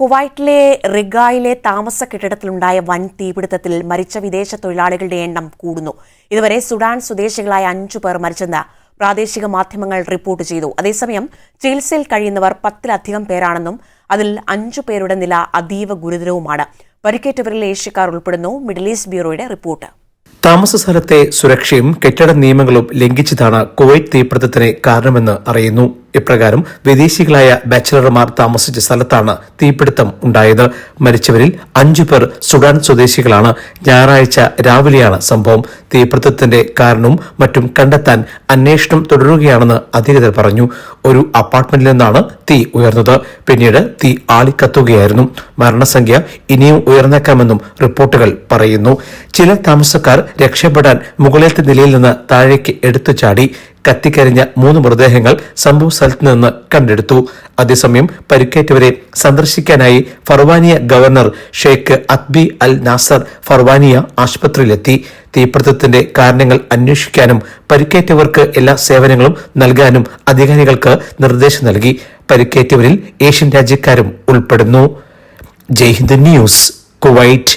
കുവൈറ്റിലെ റിഗായിലെ താമസ കെട്ടിടത്തിലുണ്ടായ വൻ തീപിടുത്തത്തിൽ മരിച്ച വിദേശ തൊഴിലാളികളുടെ എണ്ണം കൂടുന്നു. ഇതുവരെ സുഡാൻ സ്വദേശികളായ അഞ്ചു പേർ മരിച്ചെന്ന് പ്രാദേശിക മാധ്യമങ്ങൾ റിപ്പോർട്ട് ചെയ്തു. അതേസമയം ചികിത്സയിൽ കഴിയുന്നവർ പത്തിലധികം പേരാണെന്നും അതിൽ അഞ്ചു പേരുടെ നില അതീവ ഗുരുതരവുമാണ്. പരിക്കേറ്റവരിൽ ഏഷ്യക്കാർ ഉൾപ്പെടുന്നു. മിഡിൽ ഈസ്റ്റ് ബ്യൂറോയുടെ റിപ്പോർട്ട്. താമസ സ്ഥലത്തെ സുരക്ഷയും കെട്ടിട നിയമങ്ങളും ലംഘിച്ചതാണ് കുവൈറ്റ് തീപിടുത്തത്തിന് കാരണമെന്ന് അറിയുന്നു. ഇപ്രകാരം വിദേശികളായ ബാച്ചലർമാർ താമസിച്ച സ്ഥലത്താണ് തീപിടുത്തം ഉണ്ടായത്. മരിച്ചവരിൽ അഞ്ചു പേർ സുഡാൻ സ്വദേശികളാണ്. ഞായറാഴ്ച രാവിലെയാണ് സംഭവം. തീപിടുത്തത്തിന്റെ കാരണവും മറ്റും കണ്ടെത്താൻ അന്വേഷണം തുടരുകയാണെന്ന് അധികൃതർ പറഞ്ഞു. ഒരു അപ്പാർട്ട്മെന്റിൽ നിന്നാണ് തീ ഉയർന്നത്. പിന്നീട് തീ ആളിക്കത്തുകയായിരുന്നു. മരണസംഖ്യ ഇനിയും ഉയർന്നേക്കാമെന്നും റിപ്പോർട്ടുകൾ പറയുന്നു. ചില താമസക്കാർ രക്ഷപ്പെടാൻ മുകളിലത്തെ നിലയിൽ നിന്ന് താഴേക്ക് എടുത്തു ചാടി കത്തിക്കരിഞ്ഞ മൂന്ന് മൃതദേഹങ്ങൾ സംഭവ സ്ഥലത്ത് നിന്ന് കണ്ടെടുത്തു. അതേസമയം പരിക്കേറ്റവരെ സന്ദർശിക്കാനായി Farwaniya governor Sheikh Athbi Al Nasser Farwaniya ആശുപത്രിയിലെത്തി. തീപിടുത്തത്തിന്റെ കാരണങ്ങൾ അന്വേഷിക്കാനും പരിക്കേറ്റവർക്ക് എല്ലാ സേവനങ്ങളും നൽകാനും അധികാരികൾക്ക് നിർദ്ദേശം നൽകി. പരിക്കേറ്റവരിൽ ഏഷ്യൻ രാജ്യക്കാരും ഉൾപ്പെടുന്നു. Jaihind news Kuwait.